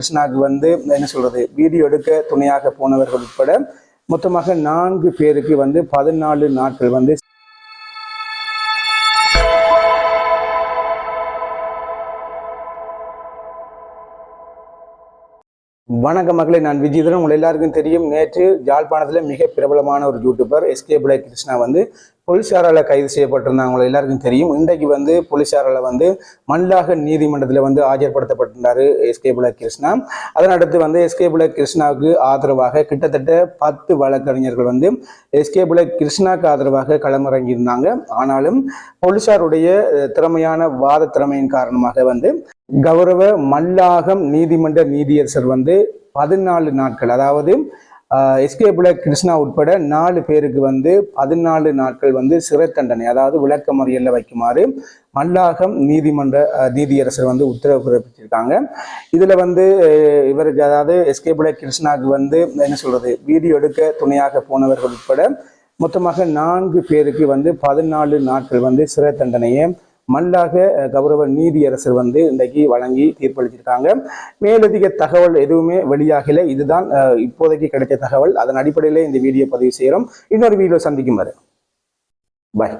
கிருஷ்ணாக்கு வந்து என்ன சொல்றது வீடியோ எடுக்க துணையாக போனவர்கள் உட்பட மொத்தமாக நான்கு பேருக்கு வந்து பதினாலு நாட்கள் வந்து வணக்க மக்களை நான் விஜயதரன் உங்கள் எல்லாருக்கும் தெரியும் நேற்று யாழ்ப்பாணத்தில் மிக பிரபலமான ஒரு யூடியூபர் எஸ்கே பிளை கிருஷ்ணா வந்து போலீசாரால் கைது செய்யப்பட்டிருந்தாங்க எல்லாருக்கும் தெரியும். இன்றைக்கு வந்து போலீசாரால் வந்து மல்லாக நீதிமன்றத்தில் வந்து ஆஜர்படுத்தப்பட்டிருந்தார் எஸ்கே புல கிருஷ்ணா அதன் அடுத்து வந்து எஸ்கே புல கிருஷ்ணாவுக்கு ஆதரவாக கிட்டத்தட்ட பத்து வழக்கறிஞர்கள் வந்து எஸ்கே புல கிருஷ்ணாவுக்கு ஆதரவாக களமிறங்கியிருந்தாங்க. ஆனாலும் போலீசாருடைய திறமையான வாத திறமையின் காரணமாக வந்து கௌரவ மல்லாகம் நீதிமன்ற நீதியரசர் வந்து பதினாலு நாட்கள் அதாவது எஸ்கே கிருஷ்ணா உட்பட நாலு பேருக்கு வந்து பதினாலு நாட்கள் வந்து சிறை தண்டனை அதாவது விளக்க மறியலில் வைக்குமாறு மல்லாகம் நீதிமன்ற நீதியரசர் வந்து உத்தரவு பிறப்பிச்சிருக்காங்க. இதில் வந்து இவருக்கு அதாவது எஸ்கே கிருஷ்ணாவுக்கு வந்து என்ன சொல்கிறது வீடியோ எடுக்க துணையாக போனவர்கள் உட்பட மொத்தமாக நான்கு பேருக்கு வந்து பதினாலு நாட்கள் வந்து சிறை தண்டனையை மல்லாக கௌரவ நீதியரசர் வந்து இன்றைக்கு வழங்கி தீர்ப்பளிச்சிருக்காங்க. மேலதிக தகவல் எதுவுமே வெளியாகல. இதுதான் இப்போதைக்கு கிடைச்ச தகவல். அதன் அடிப்படையில் இந்த வீடியோ பதிவு செய்கிறோம். இன்னொரு வீடியோ சந்திக்கும் வரை. பாய்